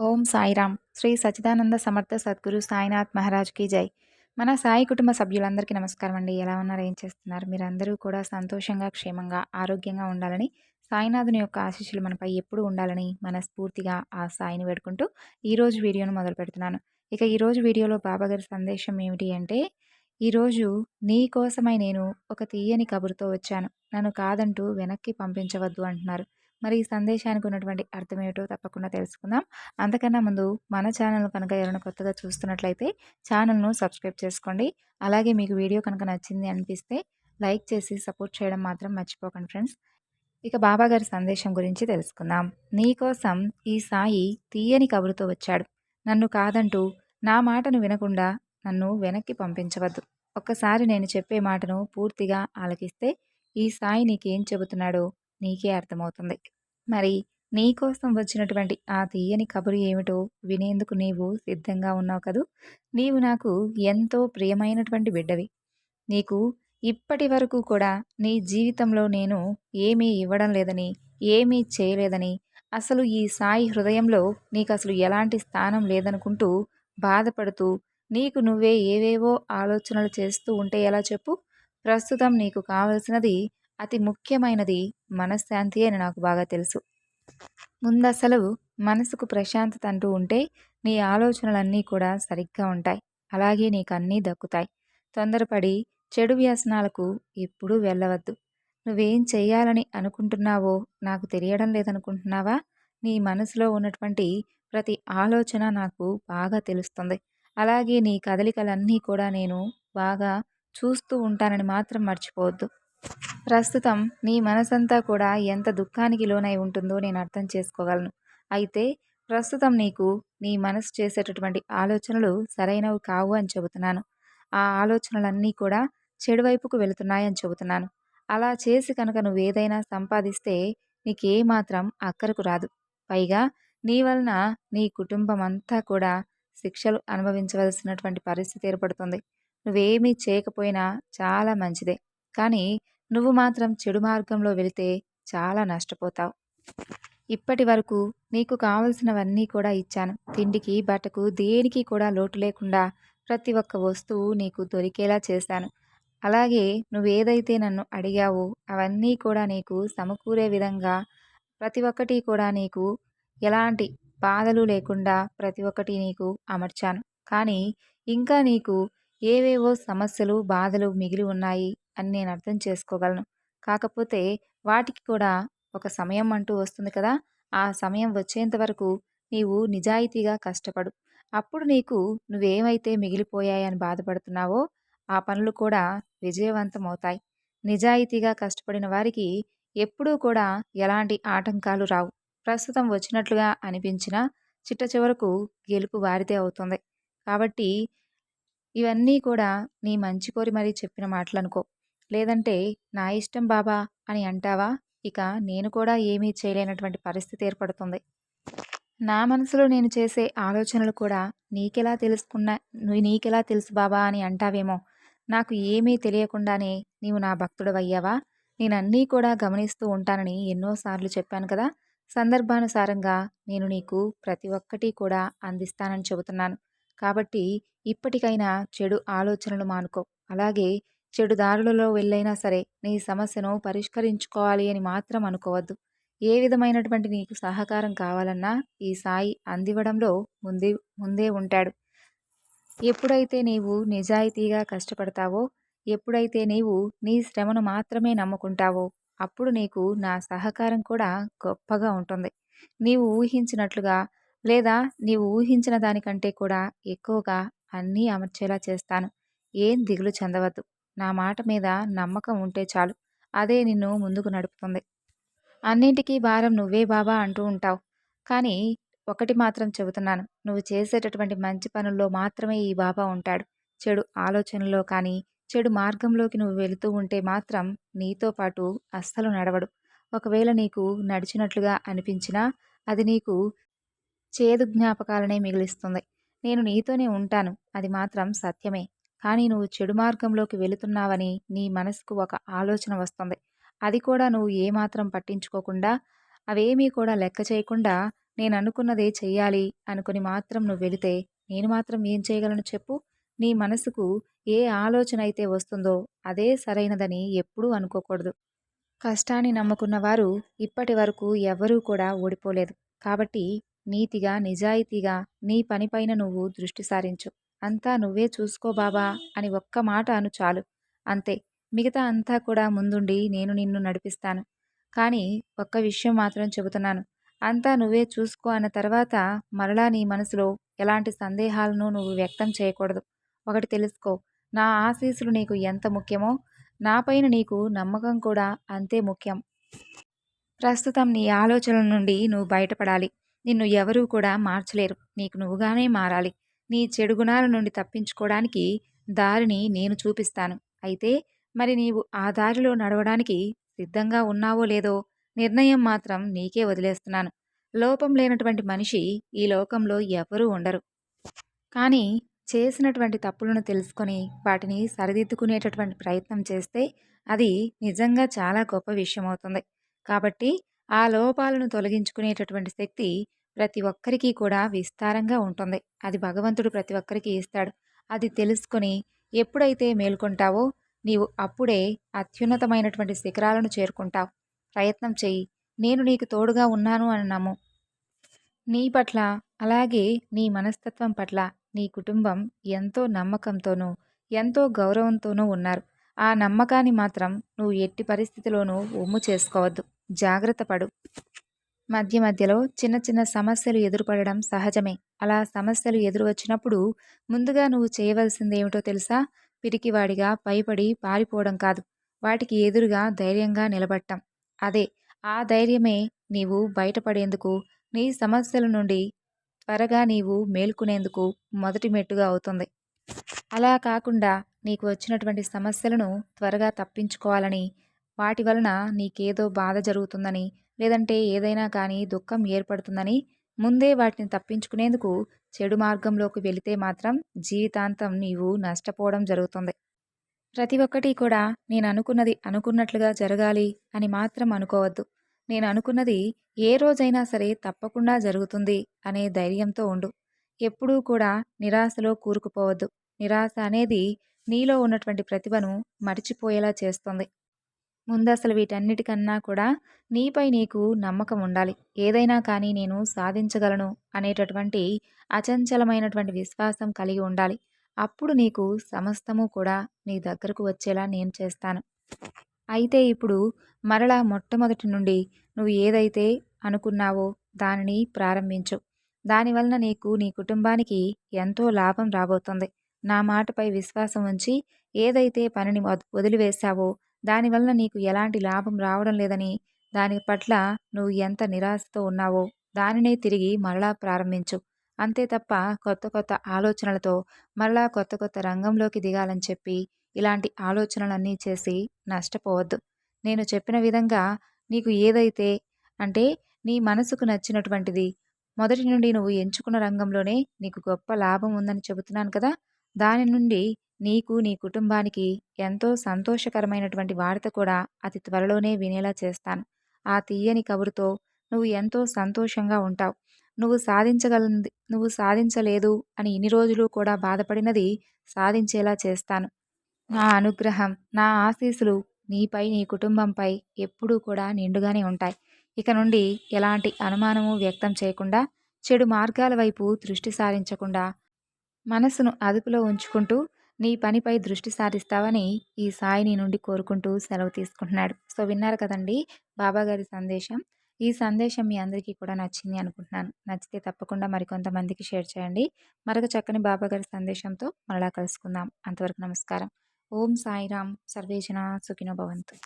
ఓం సాయిరామ్. శ్రీ సచిదానంద సమర్థ సద్గురు సాయినాథ్ మహారాజ్కి జై. మన సాయి కుటుంబ సభ్యులందరికీ నమస్కారం అండి. ఎలా ఉన్నారు? ఏం చేస్తున్నారు? మీరందరూ కూడా సంతోషంగా క్షేమంగా ఆరోగ్యంగా ఉండాలని సాయినాథుని యొక్క ఆశీస్సులు మనపై ఎప్పుడు ఉండాలని మనస్ఫూర్తిగా ఆ సాయిని వేడుకుంటూ ఈరోజు వీడియోను మొదలు పెడుతున్నాను. ఇక ఈరోజు వీడియోలో బాబాగారి సందేశం ఏమిటి అంటే ఈరోజు నీ కోసమై నేను ఒక తీయని కబురుతో వచ్చాను. నన్ను కాదంటూ వెనక్కి పంపించవద్దు అంటున్నారు. మరి ఈ సందేశానికి ఉన్నటువంటి అర్థం ఏమిటో తప్పకుండా తెలుసుకుందాం. అంతకన్నా ముందు మన ఛానల్ కనుక ఎవరైనా కొత్తగా చూస్తున్నట్లయితే ఛానల్ను సబ్స్క్రైబ్ చేసుకోండి. అలాగే మీకు వీడియో కనుక నచ్చింది అనిపిస్తే లైక్ చేసి సపోర్ట్ చేయడం మాత్రం మర్చిపోకండి ఫ్రెండ్స్. ఇక బాబా గారి సందేశం గురించి తెలుసుకుందాం. నీకోసం ఈ సాయి తీయని కబురుతో వచ్చాడు. నన్ను కాదంటూ నా మాటను వినకుండా నన్ను వెనక్కి పంపించవద్దు. ఒక్కసారి నేను చెప్పే మాటను పూర్తిగా ఆలకిస్తే ఈ సాయి నీకేం చెబుతున్నాడో? నీకే అర్థమవుతుంది. మరి నీకోసం వచ్చినటువంటి ఆ తీయని కబురు ఏమిటో వినేందుకు నీవు సిద్ధంగా ఉన్నావు కదూ? నీవు నాకు ఎంతో ప్రియమైనటువంటి బిడ్డవి. నీకు ఇప్పటి వరకు కూడా నీ జీవితంలో నేను ఏమీ ఇవ్వడం లేదని ఏమీ చేయలేదని అసలు ఈ సాయి హృదయంలో నీకు అసలు ఎలాంటి స్థానం లేదనుకుంటూ బాధపడుతూ నీకు నువ్వే ఏవేవో ఆలోచనలు చేస్తూ ఉంటే ఎలా చెప్పు? ప్రస్తుతం నీకు కావలసినది అతి ముఖ్యమైనది మనశ్శాంతి అని నాకు బాగా తెలుసు. ముందసలు మనసుకు ప్రశాంతత అంటూ ఉంటే నీ ఆలోచనలన్నీ కూడా సరిగ్గా ఉంటాయి. అలాగే నీకు అన్నీ దక్కుతాయి. తొందరపడి చెడు వ్యసనాలకు ఎప్పుడూ వెళ్ళవద్దు. నువ్వేం చేయాలని అనుకుంటున్నావో నాకు తెలియడం లేదనుకుంటున్నావా? నీ మనసులో ఉన్నటువంటి ప్రతి ఆలోచన నాకు బాగా తెలుస్తుంది. అలాగే నీ కదలికలన్నీ కూడా నేను బాగా చూస్తూ ఉంటానని మాత్రం మర్చిపోవద్దు. ప్రస్తుతం నీ మనసంతా కూడా ఎంత దుఃఖానికి లోనై ఉంటుందో నేను అర్థం చేసుకోగలను. అయితే ప్రస్తుతం నీకు నీ మనసు చేసేటటువంటి ఆలోచనలు సరైనవి కావు అని చెబుతున్నాను. ఆ ఆలోచనలన్నీ కూడా చెడువైపుకు వెళుతున్నాయని చెబుతున్నాను. అలా చేసి కనుక నువ్వు ఏదైనా సంపాదిస్తే నీకేమాత్రం అక్కరకు రాదు. పైగా నీ వలన నీ కుటుంబం అంతా కూడా శిక్షలు అనుభవించవలసినటువంటి పరిస్థితి ఏర్పడుతుంది. నువ్వేమీ చేయకపోయినా చాలా మంచిదే. కానీ నువ్వు మాత్రం చెడు మార్గంలో వెళితే చాలా నష్టపోతావు. ఇప్పటి వరకు నీకు కావలసినవన్నీ కూడా ఇచ్చాను. తిండికి బట్టకు దేనికి కూడా లోటు లేకుండా ప్రతి ఒక్క వస్తువు నీకు దొరికేలా చేశాను. అలాగే నువ్వేదైతే నన్ను అడిగావో అవన్నీ కూడా నీకు సమకూరే విధంగా ప్రతి ఒక్కటి కూడా నీకు ఎలాంటి బాధలు లేకుండా ప్రతి ఒక్కటి నీకు అమర్చాను. కానీ ఇంకా నీకు ఏవేవో సమస్యలు బాధలు మిగిలి ఉన్నాయి. అని నేను అర్థం చేసుకోగలను. కాకపోతే వాటికి కూడా ఒక సమయం అంటూ వస్తుంది కదా! ఆ సమయం వచ్చేంత వరకు నీవు నిజాయితీగా కష్టపడు. అప్పుడు నీకు నువ్వేమైతే మిగిలిపోయాయని బాధపడుతున్నావో ఆ పనులు కూడా విజయవంతం అవుతాయి నిజాయితీగా కష్టపడిన వారికి ఎప్పుడూ కూడా ఎలాంటి ఆటంకాలు రావు. ప్రస్తుతం వచ్చినట్లుగా అనిపించినా చిట్ట చివరకు గెలుపు వారిదే అవుతుంది. కాబట్టి ఇవన్నీ కూడా నీ మంచి కోరి మరీ చెప్పిన మాటలు అనుకో లేదంటే నా ఇష్టం బాబా అని అంటావా? ఇక నేను కూడా ఏమీ చేయలేనటువంటి పరిస్థితి ఏర్పడుతుంది. నా మనసులో నేను చేసే ఆలోచనలు కూడా నీకెలా తెలుసుకున్నా నువ్వు నీకెలా తెలుసు బాబా అని అంటావేమో. నాకు ఏమీ తెలియకుండానే నీవు నా భక్తుడవయ్యావా? నేనన్నీ కూడా గమనిస్తూ ఉంటానని ఎన్నోసార్లు చెప్పాను కదా! సందర్భానుసారంగా నేను నీకు ప్రతి ఒక్కటి కూడా అందిస్తానని చెబుతున్నాను. కాబట్టి ఇప్పటికైనా చెడు ఆలోచనలు మానుకో. అలాగే చెడు దారులలో వెళ్ళైనా సరే నీ సమస్యను పరిష్కరించుకోవాలి అని మాత్రం అనుకోవద్దు. ఏ విధమైనటువంటి నీకు సహకారం కావాలన్నా ఈ సాయి అందివ్వడంలో ముందే ముందే ఉంటాడు. ఎప్పుడైతే నీవు నిజాయితీగా కష్టపడతావో ఎప్పుడైతే నీవు నీ శ్రమను మాత్రమే నమ్ముకుంటావో అప్పుడు నీకు నా సహకారం కూడా గొప్పగా ఉంటుంది. నీవు ఊహించినట్లుగా లేదా నీవు ఊహించిన దానికంటే కూడా ఎక్కువగా అన్నీ అమర్చేలా చేస్తాను. ఏం దిగులు చెందవద్దు. నా మాట మీద నమ్మకం ఉంటే చాలు. అదే నిన్ను ముందుకు నడుపుతుంది. అన్నింటికీ భారం నువ్వే బాబా అంటూ ఉంటావు. కానీ ఒకటి మాత్రం చెబుతున్నాను. నువ్వు చేసేటటువంటి మంచి పనుల్లో మాత్రమే ఈ బాబా ఉంటాడు. చెడు ఆలోచనలో కానీ చెడు మార్గంలోకి నువ్వు వెళుతూ ఉంటే మాత్రం నీతో పాటు అస్సలు నడవడు. ఒకవేళ నీకు నడిచినట్లుగా అనిపించినా అది నీకు చేదు జ్ఞాపకాలనే మిగిలిస్తుంది. నేను నీతోనే ఉంటాను. అది మాత్రం సత్యమే. కానీ నువ్వు చెడు మార్గంలోకి వెళుతున్నావని నీ మనసుకు ఒక ఆలోచన వస్తుంది. అది కూడా నువ్వు ఏమాత్రం పట్టించుకోకుండా అవేమీ కూడా లెక్క చేయకుండా నేను అనుకున్నదే చెయ్యాలి అనుకుని మాత్రం నువ్వు వెళితే నేను మాత్రం ఏం చేయగలను చెప్పు? నీ మనసుకు ఏ ఆలోచన అయితే వస్తుందో అదే సరైనదని ఎప్పుడూ అనుకోకూడదు. కష్టాన్ని నమ్ముకున్న వారు ఇప్పటి వరకు ఎవరూ కూడా ఓడిపోలేదు. కాబట్టి నీతిగా నిజాయితీగా నీ పనిపైన నువ్వు దృష్టి సారించు. అంతా నువ్వే చూసుకో బాబా అని ఒక్క మాట అను చాలు. అంతే. మిగతా అంతా కూడా ముందుండి నేను నిన్ను నడిపిస్తాను. కానీ ఒక్క విషయం మాత్రం చెబుతున్నాను. అంతా నువ్వే చూసుకో అన్న తర్వాత మరలా నీ మనసులో ఎలాంటి సందేహాలను నువ్వు వ్యక్తం చేయకూడదు. ఒకటి తెలుసుకో. నా ఆశీస్సులు నీకు ఎంత ముఖ్యమో నాపైన నీకు నమ్మకం కూడా అంతే ముఖ్యం. ప్రస్తుతం నీ ఆలోచనల నుండి నువ్వు బయటపడాలి. నిన్ను ఎవరూ కూడా మార్చలేరు. నీకు నువ్వుగానే మారాలి. నీ చెడు గుణాల నుండి తప్పించుకోవడానికి దారిని నేను చూపిస్తాను. అయితే మరి నీవు ఆ దారిలో నడవడానికి సిద్ధంగా ఉన్నావో లేదో నిర్ణయం మాత్రం నీకే వదిలేస్తున్నాను. లోపం లేనటువంటి మనిషి ఈ లోకంలో ఎవరూ ఉండరు. కానీ చేసినటువంటి తప్పులను తెలుసుకొని వాటిని సరిదిద్దుకునేటటువంటి ప్రయత్నం చేస్తే అది నిజంగా చాలా గొప్ప విషయం అవుతుంది కాబట్టి ఆ లోపాలను తొలగించుకునేటటువంటి శక్తి ప్రతి ఒక్కరికి కూడా విస్తారంగా ఉంటుంది. అది భగవంతుడు ప్రతి ఒక్కరికి ఇస్తాడు. అది తెలుసుకొని ఎప్పుడైతే మేల్కొంటావో నీవు అప్పుడే అత్యున్నతమైనటువంటి శిఖరాలను చేరుకుంటావు. ప్రయత్నం చెయ్యి. నేను నీకు తోడుగా ఉన్నాను అని నమ్ము. నీ పట్ల అలాగే నీ మనస్తత్వం పట్ల నీ కుటుంబం ఎంతో నమ్మకంతోనూ ఎంతో గౌరవంతోనూ ఉన్నారు. ఆ నమ్మకాన్ని మాత్రం నువ్వు ఎట్టి పరిస్థితిలోనూ ఒమ్ము చేసుకోవద్దు. జాగ్రత్త పడు. మధ్య మధ్యలో చిన్న చిన్న సమస్యలు ఎదురుపడడం సహజమే. అలా సమస్యలు ఎదురు వచ్చినప్పుడు ముందుగా నువ్వు చేయవలసింది ఏమిటో తెలుసా? పిరికివాడిగా భయపడి పారిపోవడం కాదు. వాటికి ఎదురుగా ధైర్యంగా నిలబడటం. అదే ఆ ధైర్యమే నీవు బయటపడేందుకు నీ సమస్యల నుండి త్వరగా నీవు మేల్కొనేందుకు మొదటి మెట్టుగా అవుతుంది. అలా కాకుండా నీకు వచ్చినటువంటి సమస్యలను త్వరగా తప్పించుకోవాలని వాటి వలన నీకేదో బాధ జరుగుతుందని లేదంటే ఏదైనా కానీ దుఃఖం ఏర్పడుతుందని ముందే వాటిని తప్పించుకునేందుకు చెడు మార్గంలోకి వెళితే మాత్రం జీవితాంతం నీవు నష్టపోవడం జరుగుతుంది. ప్రతి ఒక్కటి కూడా నేను అనుకున్నది అనుకున్నట్లుగా జరగాలి అని మాత్రం అనుకోవద్దు. నేను అనుకున్నది ఏ రోజైనా సరే తప్పకుండా జరుగుతుంది అనే ధైర్యంతో ఉండు. ఎప్పుడూ కూడా నిరాశలో కూరుకుపోవద్దు. నిరాశ అనేది నీలో ఉన్నటువంటి ప్రతిభను మరిచిపోయేలా చేస్తుంది. ముందు అసలు వీటన్నిటికన్నా కూడా నీపై నీకు నమ్మకం ఉండాలి ఏదైనా కానీ నేను సాధించగలను అనేటటువంటి అచంచలమైనటువంటి విశ్వాసం కలిగి ఉండాలి. అప్పుడు నీకు సమస్తము కూడా నీ దగ్గరకు వచ్చేలా నేను చేస్తాను. అయితే ఇప్పుడు మరలా మొట్టమొదటి నుండి నువ్వు ఏదైతే అనుకున్నావో దానిని ప్రారంభించు. దానివలన నీకు నీ కుటుంబానికి ఎంతో లాభం రాబోతుంది. నా మాటపై విశ్వాసం ఉంచి ఏదైతే పనిని వదిలివేశావో దానివల్ల నీకు ఎలాంటి లాభం రావడం లేదని దాని పట్ల నువ్వు ఎంత నిరాశతో ఉన్నావో దానినే తిరిగి మరలా ప్రారంభించు. అంతే తప్ప కొత్త కొత్త ఆలోచనలతో మరలా కొత్త కొత్త రంగంలోకి దిగాలని చెప్పి ఇలాంటి ఆలోచనలన్నీ చేసి నష్టపోవద్దు. నేను చెప్పిన విధంగా నీకు ఏదైతే అంటే నీ మనసుకు నచ్చినటువంటిది మొదటి నుండి నువ్వు ఎంచుకున్న రంగంలోనే నీకు గొప్ప లాభం ఉందని చెబుతున్నాను కదా దాని నుండి నీకు నీ కుటుంబానికి ఎంతో సంతోషకరమైనటువంటి వార్త కూడా అతి త్వరలోనే వినేలా చేస్తాను. ఆ తీయని కబురుతో నువ్వు ఎంతో సంతోషంగా ఉంటావు. నువ్వు సాధించగలంది నువ్వు సాధించలేదు అని ఇన్ని రోజులు కూడా బాధపడినది సాధించేలా చేస్తాను. నా అనుగ్రహం నా ఆశీస్సులు నీపై నీ కుటుంబంపై ఎప్పుడూ కూడా నిండుగానే ఉంటాయి. ఇక నుండి ఎలాంటి అనుమానము వ్యక్తం చేయకుండా చెడు మార్గాల వైపు దృష్టి సారించకుండా మనసును అదుపులో ఉంచుకుంటూ నీ పనిపై దృష్టి సారిస్తావని ఈ సాయి నీ నుండి కోరుకుంటూ సెలవు తీసుకుంటున్నాడు. సో విన్నారు కదండి బాబాగారి సందేశం. ఈ సందేశం మీ అందరికీ కూడా నచ్చింది అనుకుంటున్నాను. నచ్చితే తప్పకుండా మరికొంతమందికి షేర్ చేయండి. మరొక చక్కని బాబాగారి సందేశంతో మరలా కలుసుకుందాం. అంతవరకు నమస్కారం. ఓం సాయిరామ్. సర్వేజన సుఖినో భవంతు.